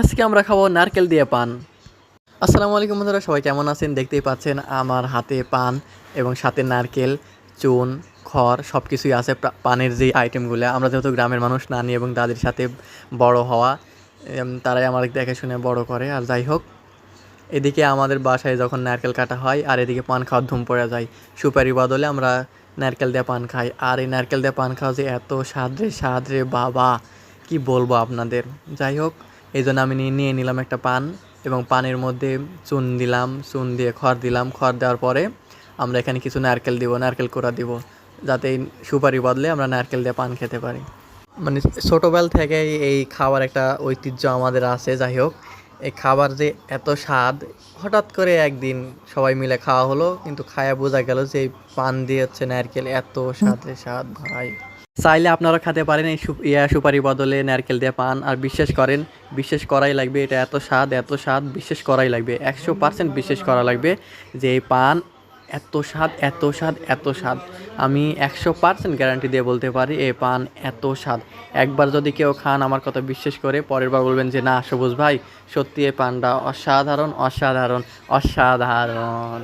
আজকে আমরা খাব নারকেল দিয়ে পান। আসসালামু আলাইকুম বন্ধুরা, সবাই কেমন আছেন? দেখতেই পাচ্ছেন আমার হাতে পান এবং সাথে নারকেল, চুন, খড় সব কিছুই আছে পানের যে আইটেমগুলো আমরা যেহেতু গ্রামের মানুষ, নানি এবং দাদির সাথে বড় হওয়া তারাই আমার দেখে শুনে বড় করে। আর যাই হোক, এদিকে আমাদের বাসায় যখন নারকেল কাটা হয়, আর এদিকে পান খাওয়ার ধুম পড়ে যায়, সুপারি বদলে আমরা নারকেল দিয়ে পান খাই। আর এই নারকেল দিয়ে পান খাওয়া যে এত স্বাদ রে স্বাদ রে বাবা, কি বলব আপনাদের? যাই হোক এই জন্য আমি নিয়ে নিলাম একটা পান এবং পানের মধ্যে চুন দিলাম, চুন দিয়ে খড় দিলাম। খড় দেওয়ার পরে আমরা এখানে কিছু নারকেল দিব, নারকেল কোড়া দিব, যাতে সুপারি বদলে আমরা নারকেল দিয়ে পান খেতে পারি। মানে ছোটোবেল থেকেই এই খাবার একটা ঐতিহ্য আমাদের আছে, যাই হোক। এই খাবার যে এত স্বাদ, হঠাৎ করে একদিন সবাই মিলে খাওয়া হলো, কিন্তু খায়া বোঝা গেল যে পান দিয়ে হচ্ছে নারকেল এত স্বাদ স্বাদ, ভাই। চাইলে আপনারা খেতে পারেন এই ইয়া সুপারি বদলে নারকেল দিয়ে পান। আর বিশ্বাস করেন, বিশ্বাস করাই লাগবে, এটা এত স্বাদ এত স্বাদ, বিশ্বাস করাই লাগবে। একশো পার্সেন্ট বিশ্বাস করা লাগবে যে এই পান এত স্বাদ এত স্বাদ এত স্বাদ। আমি একশো পার্সেন্ট গ্যারান্টি দিয়ে বলতে পারি, এই পান এত স্বাদ। একবার যদি কেউ খান, আমার কথা বিশ্বাস করে, পরের বার বলবেন যে, না, সবুজ ভাই, সত্যি এই পানটা অসাধারণ অসাধারণ অসাধারণ।